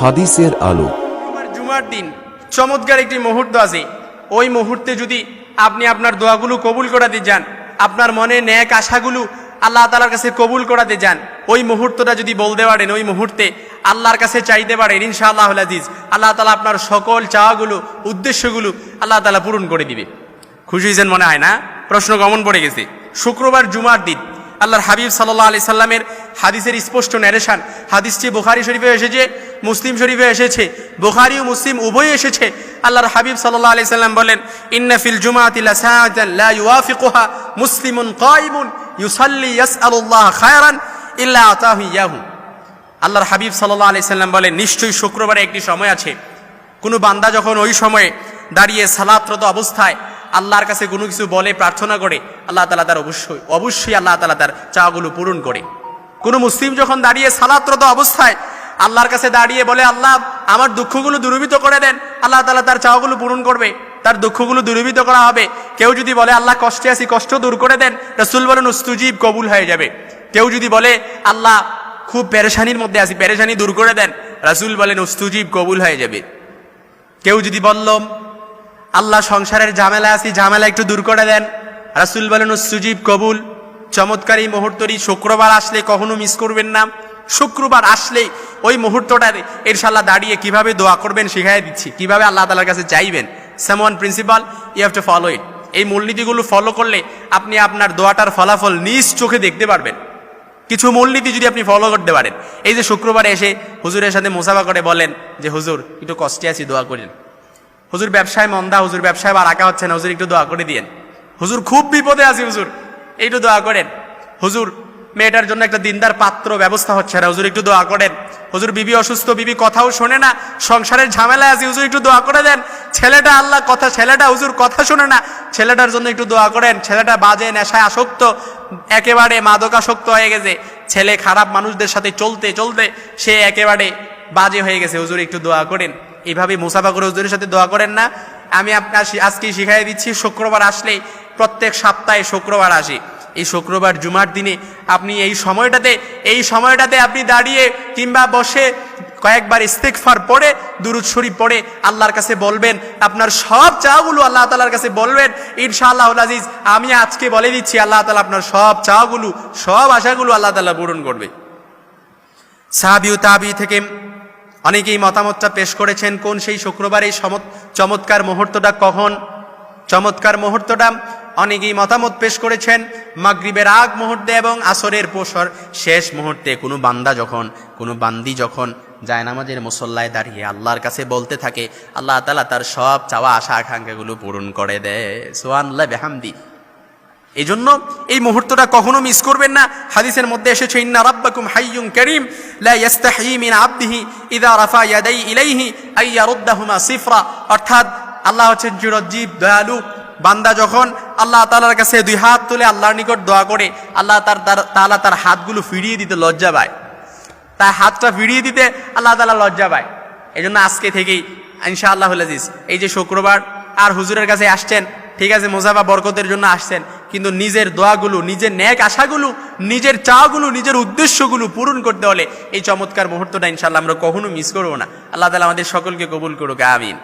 হাদিসের আলো। জুমার দিন, চমৎকার একটি মুহূর্ত আছে। ওই মুহূর্তে যদি আপনি আপনার দোয়াগুলো কবুল করাতে যান, আপনার মনে ন্যাক আশাগুলো আল্লাহ তালার কাছে কবুল করাতে যান, ওই মুহূর্তটা যদি বলতে পারেন, ওই মুহূর্তে আল্লাহর কাছে চাইতে পারেন ইনশাআল্লাহ আজিজ আল্লাহ তালা আপনার সকল চাওয়াগুলো, উদ্দেশ্যগুলো আল্লাহ তালা পূরণ করে দিবে। খুশি হয়েছেন মনে হয় না? প্রশ্ন কমন পড়ে গেছে। শুক্রবার জুমার দিন, আল্লাহর হাবিব সাল্লাহ আলি সাল্লামের হাদিসের স্পষ্ট ন্যারেশন হাদিসটি বুখারি শরীফে এসেছে মুসলিম শরীফে এসেছে, বুখারি ও মুসলিম উভয় এসেছে। আল্লাহর হাবিব সাল্লাহ আলি সাল্লাম বলেন, ইন্না ফিল জুমাতিলা সাআতান লা ইউয়াফিকুহা মুসলিমুন কাইমুন ইউসাল্লি খায়রান আতাহু ইয়াহু। আল্লাহর হাবিব সাল্লাহ আলি সাল্লাম বলেন, নিশ্চয়ই শুক্রবারে একটি সময় আছে। কোনো বান্দা যখন ওই সময়ে দাঁড়িয়ে সালাতরত অবস্থায় আল্লাহর কাছে কোনো কিছু বলে, প্রার্থনা করে, আল্লাহ তালা তার অবশ্যই অবশ্যই আল্লাহ তালা তার চাওয়াগুলো পূরণ করে। কোনো মুসলিম যখন দাঁড়িয়ে সালাতরত অবস্থায় আল্লাহর কাছে দাঁড়িয়ে বলে, আল্লাহ, আমার দুঃখগুলো দূরীভূত করে দেন। আল্লাহ তালা তার চাওয়াগুলো পূরণ করবে। তার দুঃখগুলো দূরীভূত করা হবে। কেউ যদি বলে, আল্লাহ, কষ্টে আছি, কষ্ট দূর করে দেন, রসুল বলেন, উস্তুজীব কবুল হয়ে যাবে। কেউ যদি বলে, আল্লাহ, খুব পেরেশানির মধ্যে আছি, পেরেশানি দূর করে দেন, রাসুল বলেন, উস্তুজীব কবুল হয়ে যাবে। কেউ যদি বলল, আল্লাহ, সংসারের ঝামেলা আছি, ঝামেলা একটু দূর করে দেন, রাসুল বলেন সুজীব কবুল। চমৎকারী মুহূর্তটি শুক্রবার আসলে কখনো মিস করবেন না। শুক্রবার আসলেই ওই মুহূর্তটাতে ইনশাল্লাহ দাঁড়িয়ে কীভাবে দোয়া করবেন শিখাই দিচ্ছি। কীভাবে আল্লাহ তালার কাছে চাইবেন? সেমন principle you have to follow it এই মূলনীতিগুলো ফলো করলে আপনি আপনার দোয়াটার ফলাফল নিজ চোখে দেখতে পারবেন। কিছু মূলনীতি যদি আপনি ফলো করতে পারেন। এই যে শুক্রবারে এসে হুজুরের সাথে মোসাফা করে বলেন যে, হুজুর, একটু কষ্টে আছি, দোয়া করেন। হুজুর ব্যবসায় মন্দা, হুজুর ব্যবসায় বা রাখা হচ্ছে না হুজুর একটু দোয়া করে দিয়েন। হুজুর, খুব বিপদে আছি, হুজুর, একটু দোয়া করেন। হুজুর মেয়েটার জন্য একটা দিনদার পাত্র ব্যবস্থা হচ্ছে। না হুজুর একটু দোয়া করেন। হুজুর বিবি অসুস্থ, বিবি কথাও শোনে না। সংসারের ঝামেলায় আছে, হুজুর একটু দোয়া করে দেন। ছেলেটা আল্লাহ কথা, ছেলেটা হুজুর কথা শোনে না। ছেলেটার জন্য একটু দোয়া করেন। ছেলেটা বাজে নেশায় আসক্ত, একেবারে মাদকাসক্ত হয়ে গেছে। ছেলে খারাপ মানুষদের সাথে চলতে চলতে সে একেবারে বাজে হয়ে গেছে। হুজুর একটু দোয়া করেন। এইভাবে মুসাফা করে হুজুরের সাথে দোয়া করেন না। আমি আপনার আজকে শিখাই দিচ্ছি, শুক্রবার আসলেই প্রত্যেক সপ্তাহে শুক্রবার আসি। এই শুক্রবার জুমার দিনে আপনি এই সময়টাতে এই সময়টাতে আপনি দাঁড়িয়ে কিংবা বসে কয়েকবার ইস্তেকফার পড়ে, দুরুদ শরীফ পড়ে আল্লাহর কাছে বলবেন, আপনার সব চাওয়াগুলো আল্লাহ তালার কাছে বলবেন ইনশাআল্লাহ আজিজ, আমি আজকে বলে দিচ্ছি, আল্লাহ তালা আপনার সব চাওয়াগুলো সব আশাগুলো আল্লাহ তালা পূরণ করবে। সাহাবিউ তাবি থেকে অনেকেই মতামতটা পেশ করেছেন, কোন সেই শুক্রবার, এই চমৎকার মুহূর্তটা কখন? চমৎকার মুহূর্তটা অনেকেই মতামত পেশ করেছেন, মাগরিবের আগ মুহূর্তে এবং আসরের পোষর শেষ মুহূর্তে। কোনো বান্দা যখন, কোনো বান্দি যখন জায়নামাজের মুসল্লায় দাঁড়িয়ে আল্লাহর কাছে বলতে থাকে, আল্লাহ তালা তার সব চাওয়া আশা আকাঙ্ক্ষাগুলো পূরণ করে দেয়। সোয়ান্লাহ বেহামদি। এই জন্য এই মুহূর্তটা কখনো মিস করবেন না। হাদিসের মধ্যে এসেছে, ইন্না রাব্বাকুম হাইয়ুম করিম, লা ইয়াস্তাহি মিন আবদিহি ইদা রাফা ইয়াদাই ইলাইহি আই ইয়ারুদ্দাহুমা সিফরা। অর্থাৎ আল্লাহ হচ্ছেন চিরজীব, দয়ালু। বান্দা যখন আল্লাহ তাআলার কাছে দুই হাত তুলে আল্লাহর নিকট দোয়া করে, আল্লাহ তার তাআলা তার হাতগুলো ফিরিয়ে দিতে লজ্জা পায়। তার হাতটা ফিরিয়ে দিতে আল্লাহ তালা লজ্জা পায়। এই জন্য আজকে থেকেই ইনশাআল্লাহ আজিজ, এই যে শুক্রবার, আর হুজুরের কাছে আসছেন, ঠিক আছে, মোজাফা বরকতের জন্য আসছেন, কিন্তু নিজের দোয়াগুলো, নিজের ন্যাক আশাগুলো, নিজের চাওয়াগুলো নিজের উদ্দেশ্যগুলো পূরণ করতে হলে এই চমৎকার মুহূর্তটা ইনশাল্লাহ আমরা কখনো মিস করব না। আল্লাহ তালা আমাদের সকলকে কবুল করুক, আমিন।